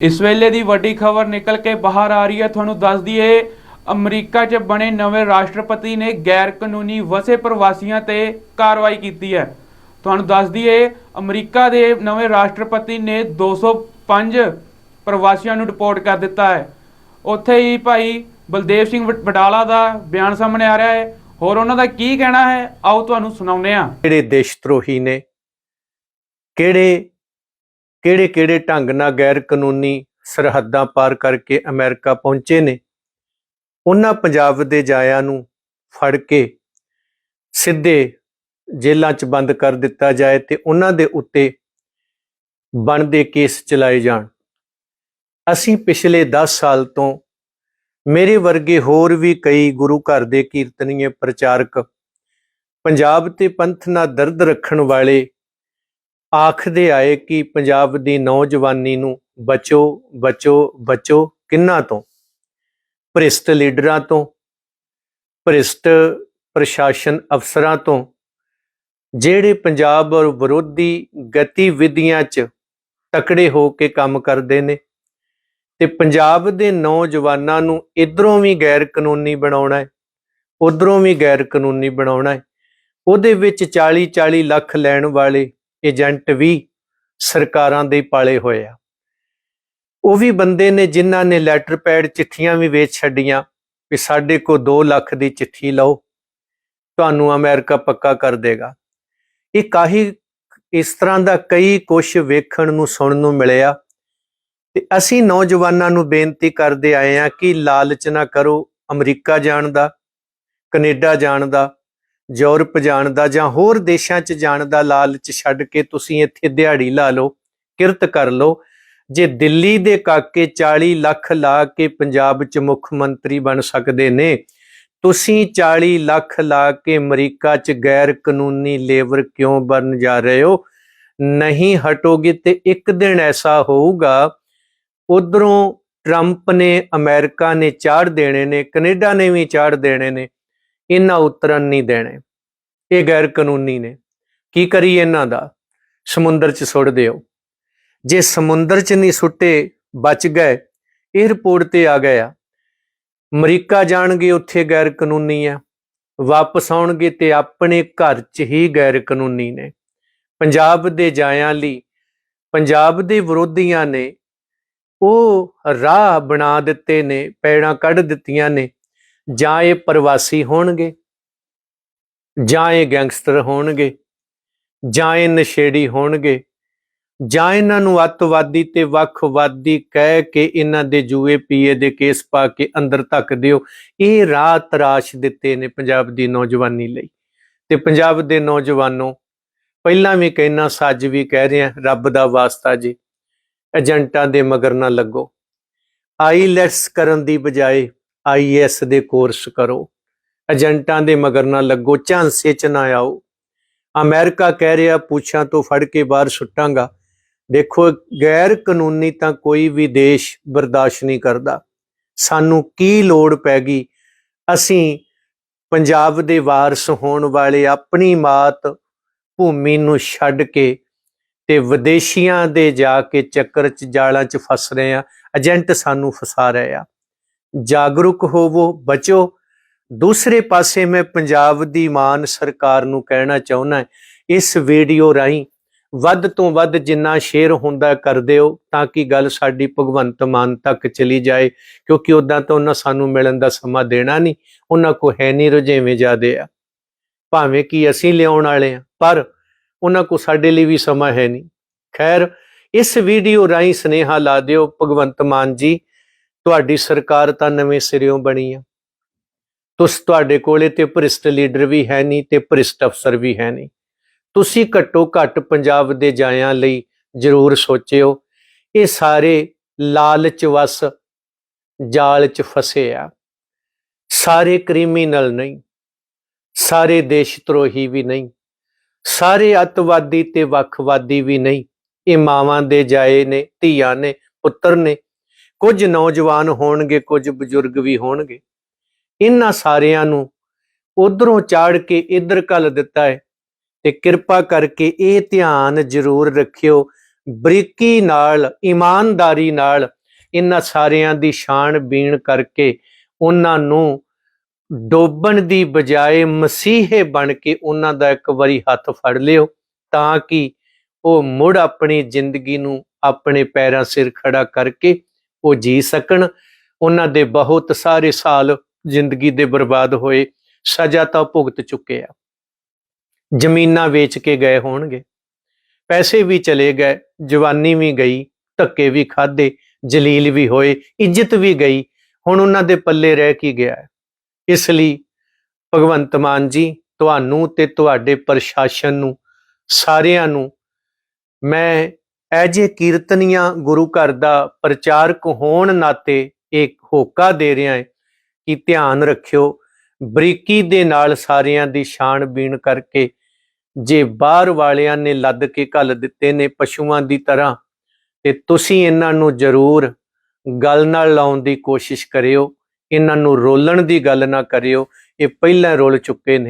ਇਸ ਵੇਲੇ ਦੀ ਵੱਡੀ ਖਬਰ ਨਿਕਲ ਕੇ ਬਾਹਰ ਆ ਰਹੀ ਹੈ। ਤੁਹਾਨੂੰ ਦੱਸ ਦਈਏ, ਅਮਰੀਕਾ 'ਚ ਬਣੇ ਨਵੇਂ ਰਾਸ਼ਟਰਪਤੀ ਨੇ ਗੈਰ ਕਾਨੂੰਨੀ ਵਸੇ ਪ੍ਰਵਾਸੀਆਂ ਤੇ ਕਾਰਵਾਈ ਕੀਤੀ ਹੈ। ਤੁਹਾਨੂੰ ਦੱਸ ਦਈਏ, ਅਮਰੀਕਾ ਦੇ ਨਵੇਂ ਰਾਸ਼ਟਰਪਤੀ ਨੇ 205 ਪ੍ਰਵਾਸੀਆਂ ਨੂੰ ਡਿਪੋਰਟ ਕਰ ਦਿੱਤਾ ਹੈ। ਉੱਥੇ ਹੀ ਭਾਈ ਬਲਦੇਵ ਸਿੰਘ ਬਟਾਲਾ ਦਾ ਬਿਆਨ ਸਾਹਮਣੇ ਆ ਰਿਹਾ ਹੈ। ਹੋਰ ਉਹਨਾਂ ਦਾ ਕੀ ਕਹਿਣਾ ਹੈ? ਆਓ ਤੁਹਾਨੂੰ ਸੁਣਾਉਂਦੇ ਹਾਂ। ਕਿਹੜੇ ਦੇਸ਼ ਧਰੋਹੀ ਨੇ? ਕਿਹੜੇ ਕਿਹੜੇ ਕਿਹੜੇ ਢੰਗ ਨਾਲ ਗੈਰ ਕਾਨੂੰਨੀ ਸਰਹੱਦਾਂ ਪਾਰ ਕਰਕੇ ਅਮਰੀਕਾ ਪਹੁੰਚੇ ਨੇ? ਉਹਨਾਂ ਪੰਜਾਬ ਦੇ ਜਾਇਆਂ ਨੂੰ ਫੜ ਕੇ ਸਿੱਧੇ ਜੇਲ੍ਹਾਂ 'ਚ ਬੰਦ ਕਰ ਦਿੱਤਾ ਜਾਏ ਤੇ ਉਹਨਾਂ ਦੇ ਉੱਤੇ ਬਣਦੇ ਕੇਸ ਚਲਾਏ ਜਾਣ। ਅਸੀਂ ਪਿਛਲੇ 10 ਸਾਲ ਤੋਂ ਮੇਰੇ ਵਰਗੇ ਹੋਰ ਵੀ ਕਈ ਗੁਰੂ ਘਰ ਦੇ ਕੀਰਤਨੀਏ, ਪ੍ਰਚਾਰਕ ਪੰਜਾਬ ਤੇ ਪੰਥ ਨਾਲ ਦਰਦ ਰੱਖਣ ਵਾਲੇ ਆਖਦੇ ਆਏ ਕਿ ਪੰਜਾਬ ਦੀ ਨੌਜਵਾਨੀ ਨੂੰ ਬਚੋ ਬਚੋ ਬਚੋ ਕਿੰਨਾ ਤੋਂ? ਭ੍ਰਿਸ਼ਟ ਲੀਡਰਾਂ ਤੋਂ, ਭ੍ਰਿਸ਼ਟ ਪ੍ਰਸ਼ਾਸਨ ਅਫਸਰਾਂ ਤੋਂ, ਜਿਹੜੇ ਪੰਜਾਬ ਔਰ ਵਿਰੋਧੀ ਗਤੀਵਿਧੀਆਂ 'ਚ ਤਕੜੇ ਹੋ ਕੇ ਕੰਮ ਕਰਦੇ ਨੇ ਤੇ ਪੰਜਾਬ ਦੇ ਨੌਜਵਾਨਾਂ ਨੂੰ ਇਧਰੋਂ ਵੀ ਗੈਰ ਕਾਨੂੰਨੀ ਬਣਾਉਣਾ ਹੈ, ਉਧਰੋਂ ਵੀ ਗੈਰ ਕਾਨੂੰਨੀ ਬਣਾਉਣਾ ਹੈ, ਉਹਦੇ ਵਿੱਚ 40 40 ਲੱਖ ਲੈਣ ਵਾਲੇ ਏਜੰਟ ਵੀ ਸਰਕਾਰਾਂ ਦੇ ਪਾਲੇ ਹੋਏ ਆ। ਉਹ ਵੀ ਬੰਦੇ ਨੇ ਜਿਨ੍ਹਾਂ ਨੇ ਲੈਟਰ ਪੈਡ ਚਿੱਠੀਆਂ ਵੀ ਵੇਚ ਛੱਡੀਆਂ ਵੀ ਸਾਡੇ ਕੋ 2 ਲੱਖ ਦੀ ਚਿੱਠੀ ਲਓ, ਤੁਹਾਨੂੰ ਅਮਰੀਕਾ ਪੱਕਾ ਕਰ ਦੇਗਾ। ਇਹ ਕਾਹੀ ਇਸ ਤਰ੍ਹਾਂ ਦਾ ਕਈ ਕੁਝ ਵੇਖਣ ਨੂੰ, ਸੁਣਨ ਨੂੰ ਮਿਲਿਆ। ਤੇ ਅਸੀਂ ਨੌਜਵਾਨਾਂ ਨੂੰ ਬੇਨਤੀ ਕਰਦੇ ਆਏ ਆ ਕਿ ਲਾਲਚ ਨਾ ਕਰੋ ਅਮਰੀਕਾ ਜਾਣ ਦਾ, ਕੈਨੇਡਾ ਜਾਣ ਦਾ। ਯੂਰਪ ਜਾਣ ਦਾ ਜਾਂ ਹੋਰ ਦੇਸ਼ਾਂ 'ਚ ਜਾਣ ਦਾ ਲਾਲਚ ਛੱਡ ਕੇ ਤੁਸੀਂ ਇੱਥੇ ਦਿਹਾੜੀ ਲਾ ਲਓ, ਕਿਰਤ ਕਰ ਲਓ। ਜੇ ਦਿੱਲੀ ਦੇ ਕਾਕੇ 40 ਲੱਖ ਲਾ ਕੇ ਪੰਜਾਬ 'ਚ ਮੁੱਖ ਮੰਤਰੀ ਬਣ ਸਕਦੇ ਨੇ, ਤੁਸੀਂ 40 ਲੱਖ ਲਾ ਕੇ ਅਮਰੀਕਾ 'ਚ ਗੈਰ ਕਾਨੂੰਨੀ ਲੇਬਰ ਕਿਉਂ ਬਣ ਜਾ ਰਹੇ ਹੋ? ਨਹੀਂ ਹਟੋਗੇ ਤੇ ਇੱਕ ਦਿਨ ਐਸਾ ਹੋਊਗਾ, ਉਧਰੋਂ ਟਰੰਪ ਨੇ ਅਮਰੀਕਾ ਨੇ ਚਾੜ ਦੇਣੇ ਨੇ, ਕੈਨੇਡਾ ਨੇ ਵੀ ਚਾੜ ਦੇਣੇ ਨੇ ਇਹਨਾਂ ਉਤਰਨ ਨਹੀਂ ਦੇਣੇ। ਇਹ ਗੈਰ ਕਾਨੂੰਨੀ ਨੇ। ਕੀ ਕਰੀ ਇਹਨਾਂ ਦਾ? ਸਮੁੰਦਰ 'ਚ ਸੁੱਟ ਦਿਓ। ਜੇ ਸਮੁੰਦਰ 'ਚ ਨਹੀਂ ਸੁੱਟੇ, ਬਚ ਗਏ 에ਅਰਪੋਰਟ ਤੇ ਆ ਗਏ ਆ। ਅਮਰੀਕਾ ਜਾਣਗੇ ਉੱਥੇ ਗੈਰ ਕਾਨੂੰਨੀ ਆ। ਵਾਪਸ ਆਉਣਗੇ ਤੇ ਆਪਣੇ ਘਰ 'ਚ ਹੀ ਗੈਰ ਕਾਨੂੰਨੀ ਨੇ। ਪੰਜਾਬ ਦੇ ਜਾਇਆਂ ਲਈ, ਪੰਜਾਬ ਦੇ ਵਿਰੋਧੀਆਂ ਨੇ ਉਹ ਰਾਹ ਬਣਾ ਦਿੱਤੇ ਨੇ, ਪੈੜਾਂ ਕੱਢ ਦਿੱਤੀਆਂ ਨੇ। ਜਾਂ ਇਹ ਪ੍ਰਵਾਸੀ ਹੋਣਗੇ, ਜਾਂ ਇਹ ਗੈਂਗਸਟਰ ਹੋਣਗੇ, ਜਾਂ ਇਹ ਨਸ਼ੇੜੀ ਹੋਣਗੇ, ਜਾਂ ਇਹਨਾਂ ਨੂੰ ਅੱਤਵਾਦੀ ਤੇ ਵੱਖਵਾਦੀ ਕਹਿ ਕੇ ਇਹਨਾਂ ਦੇ ਜੂਏ ਪੀਏ ਦੇ ਕੇਸ ਪਾ ਕੇ ਅੰਦਰ ਧੱਕ ਦਿਓ, ਇਹ ਰਾਹ ਤਰਾਸ਼ ਦਿੱਤੇ ਨੇ ਪੰਜਾਬ ਦੀ ਨੌਜਵਾਨੀ ਲਈ। ਤੇ ਪੰਜਾਬ ਦੇ ਨੌਜਵਾਨੋਂ, ਪਹਿਲਾਂ ਵੀ ਕਹਿਣਾ ਸੱਜ ਵੀ ਕਹਿ ਰਿਹਾ, ਰੱਬ ਦਾ ਵਾਸਤਾ ਜੀ, ਏਜੰਟਾਂ ਦੇ ਮਗਰ ਨਾ ਲੱਗੋ। ਆਈਲੈਟਸ ਕਰਨ ਦੀ ਬਜਾਏ ਆਈਐਸ ਦੇ ਕੋਰਸ ਕਰੋ। ਏਜੰਟਾਂ ਦੇ ਮਗਰ ਨਾ ਲੱਗੋ, ਝਾਂਸੇ ਚ ਨਾ ਆਓ। ਅਮਰੀਕਾ ਕਹਿ ਰਿਹਾ, ਪੁੱਛਾਂ ਤੋਂ ਫੜ ਕੇ ਬਾਹਰ ਸੁੱਟਾਂਗਾ। ਦੇਖੋ ਗੈਰ ਕਾਨੂੰਨੀ ਤਾਂ ਕੋਈ ਵੀ ਦੇਸ਼ ਬਰਦਾਸ਼ਤ ਨਹੀਂ ਕਰਦਾ। ਸਾਨੂੰ ਕੀ ਲੋੜ ਪੈ ਗਈ? ਅਸੀਂ ਪੰਜਾਬ ਦੇ ਵਾਰਸ ਹੋਣ ਵਾਲੇ ਆਪਣੀ ਮਾਤ ਭੂਮੀ ਨੂੰ ਛੱਡ ਕੇ ਤੇ ਵਿਦੇਸ਼ੀਆਂ ਦੇ ਜਾ ਕੇ ਚੱਕਰ ਚ ਜਾਲਾਂ ਚ ਫਸ ਰਹੇ ਆ ਏਜੰਟ ਸਾਨੂੰ ਫਸਾ ਰਹੇ ਆ। ਜਾਗਰੂਕ ਹੋਵੋ, ਬਚੋ। ਦੂਸਰੇ ਪਾਸੇ ਮੈਂ ਪੰਜਾਬ ਦੀ ਮਾਨ ਸਰਕਾਰ ਨੂੰ ਕਹਿਣਾ ਚਾਹੁੰਦਾ ਇਸ ਵੀਡੀਓ ਰਾਹੀਂ ਵੱਧ ਤੋਂ ਵੱਧ ਜਿੰਨਾ ਸ਼ੇਅਰ ਹੁੰਦਾ ਕਰ ਦਿਓ, ਤਾਂ ਕਿ ਗੱਲ ਸਾਡੀ ਭਗਵੰਤ ਮਾਨ ਤੱਕ ਚਲੀ ਜਾਏ, ਕਿਉਂਕਿ ਉਦਾਂ ਤਾਂ ਉਹਨਾਂ ਸਾਨੂੰ ਮਿਲਣ ਦਾ ਸਮਾਂ ਦੇਣਾ ਨਹੀਂ, ਉਹਨਾਂ ਕੋ ਹੈ ਨਹੀਂ ਰੁਝੇਵੇਂ ਜ਼ਿਆਦੇ ਆ। ਭਾਵੇਂ ਕਿ ਅਸੀਂ ਲਿਆਉਣ ਵਾਲੇ ਆ ਪਰ ਉਹਨਾਂ ਕੋ ਸਾਡੇ ਲਈ ਵੀ ਸਮਾਂ ਹੈ ਨਹੀਂ। ਖੈਰ, ਇਸ ਵੀਡੀਓ ਰਾਹੀਂ ਸਨੇਹਾ ਲਾ ਦਿਓ, ਭਗਵੰਤ ਮਾਨ ਜੀ ਤੁਹਾਡੀ ਸਰਕਾਰ ਤਾਂ ਨਵੇਂ ਸਿਰਿਓਂ ਬਣੀ ਆ। ਤੁਸ ਤੁਹਾਡੇ ਕੋਲੇ ਤੇ ਭ੍ਰਿਸ਼ਟ ਲੀਡਰ ਵੀ ਹੈ ਨਹੀਂ ਤੇ ਭ੍ਰਿਸ਼ਟ ਅਫਸਰ ਵੀ ਹੈ ਨਹੀਂ। ਤੁਸੀਂ ਘੱਟੋ ਘੱਟ ਪੰਜਾਬ ਦੇ ਜਾਇਆਂ ਲਈ ਜ਼ਰੂਰ ਸੋਚਿਓ, ਇਹ ਸਾਰੇ ਲਾਲਚ ਵਸ ਜਾਲ 'ਚ ਫਸੇ ਆ। ਸਾਰੇ ਕ੍ਰਿਮੀਨਲ ਨਹੀਂ, ਸਾਰੇ ਦੇਸ਼ ਧਰੋਹੀ ਵੀ ਨਹੀਂ, ਸਾਰੇ ਅਤਵਾਦੀ ਤੇ ਵੱਖਵਾਦੀ ਵੀ ਨਹੀਂ। ਇਹ ਮਾਵਾਂ ਦੇ ਜਾਏ ਨੇ, ਧੀਆਂ ਨੇ, ਪੁੱਤਰ ਨੇ ਕੁਝ ਨੌਜਵਾਨ ਹੋਣਗੇ, ਕੁਝ ਬਜ਼ੁਰਗ ਵੀ ਹੋਣਗੇ। ਇਹਨਾਂ ਸਾਰਿਆਂ ਨੂੰ ਉਧਰੋਂ ਚਾੜ ਕੇ ਇੱਧਰ ਕੱਲ ਦਿੱਤਾ ਹੈ ਤੇ ਕਿਰਪਾ ਕਰਕੇ ਇਹ ਧਿਆਨ ਜ਼ਰੂਰ ਰੱਖਿਓ। ਬਰੀਕੀ ਨਾਲ, ਇਮਾਨਦਾਰੀ ਨਾਲ ਇਹਨਾਂ ਸਾਰਿਆਂ ਦੀ ਛਾਣ ਬੀਣ ਕਰਕੇ ਉਹਨਾਂ ਨੂੰ ਡੋਬਣ ਦੀ ਬਜਾਏ ਮਸੀਹੇ ਬਣ ਕੇ ਉਹਨਾਂ ਦਾ ਇੱਕ ਵਾਰੀ ਹੱਥ ਫੜ ਲਿਓ ਤਾਂ ਕਿ ਉਹ ਮੁੜ ਆਪਣੀ ਜ਼ਿੰਦਗੀ ਨੂੰ ਆਪਣੇ ਪੈਰਾਂ ਸਿਰ ਖੜਾ ਕਰਕੇ ਉਹ ਜੀ ਸਕਣ। ਉਹਨਾਂ ਦੇ ਬਹੁਤ ਸਾਰੇ ਸਾਲ ਜ਼ਿੰਦਗੀ ਦੇ ਬਰਬਾਦ ਹੋਏ। ਸਜ਼ਾ ਤਾਂ ਉਹ ਭੁਗਤ ਚੁੱਕੇ ਆ। ਜ਼ਮੀਨਾਂ ਵੇਚ ਕੇ ਗਏ ਹੋਣਗੇ। ਪੈਸੇ ਵੀ ਚਲੇ ਗਏ। ਜਵਾਨੀ ਵੀ ਗਈ। ਧੱਕੇ ਵੀ ਖਾਦੇ ਜਲੀਲ ਵੀ ਹੋਏ। ਇੱਜ਼ਤ ਵੀ ਗਈ। ਹੁਣ ਉਹਨਾਂ ਦੇ ਪੱਲੇ ਰਹਿ ਕੀ ਗਿਆ ਇਸ ਲਈ ਭਗਵੰਤ ਮਾਨ ਜੀ, ਤੁਹਾਨੂੰ ਤੇ ਤੁਹਾਡੇ ਪ੍ਰਸ਼ਾਸਨ ਨੂੰ, ਸਾਰਿਆਂ ਨੂੰ ਮੈਂ ਐਜੇ ਕੀਰਤਨੀਆਂ ਗੁਰੂ ਘਰ ਦਾ ਪ੍ਰਚਾਰਕ ਹੋਣ ਨਾਤੇ ਇੱਕ ਹੋਕਾ ਦੇ ਰਿਹਾ ਹੈ ਕਿ ਧਿਆਨ ਰੱਖਿਓ, ਬਰੀਕੀ ਦੇ ਨਾਲ ਸਾਰਿਆਂ ਦੀ ਛਾਣ ਬੀਣ ਕਰਕੇ ਜੇ ਬਾਹਰ ਵਾਲਿਆਂ ਨੇ ਲੱਦ ਕੇ ਘੱਲ ਦਿੱਤੇ ਨੇ ਪਸ਼ੂਆਂ ਦੀ ਤਰ੍ਹਾਂ, ਤੇ ਤੁਸੀਂ ਇਹਨਾਂ ਨੂੰ ਜ਼ਰੂਰ ਗੱਲ ਨਾਲ ਲਾਉਣ ਦੀ ਕੋਸ਼ਿਸ਼ ਕਰਿਓ, ਇਹਨਾਂ ਨੂੰ ਰੋਲਣ ਦੀ ਗੱਲ ਨਾ ਕਰਿਓ, ਇਹ ਪਹਿਲਾਂ ਰੋਲ ਚੁੱਕੇ ਨੇ।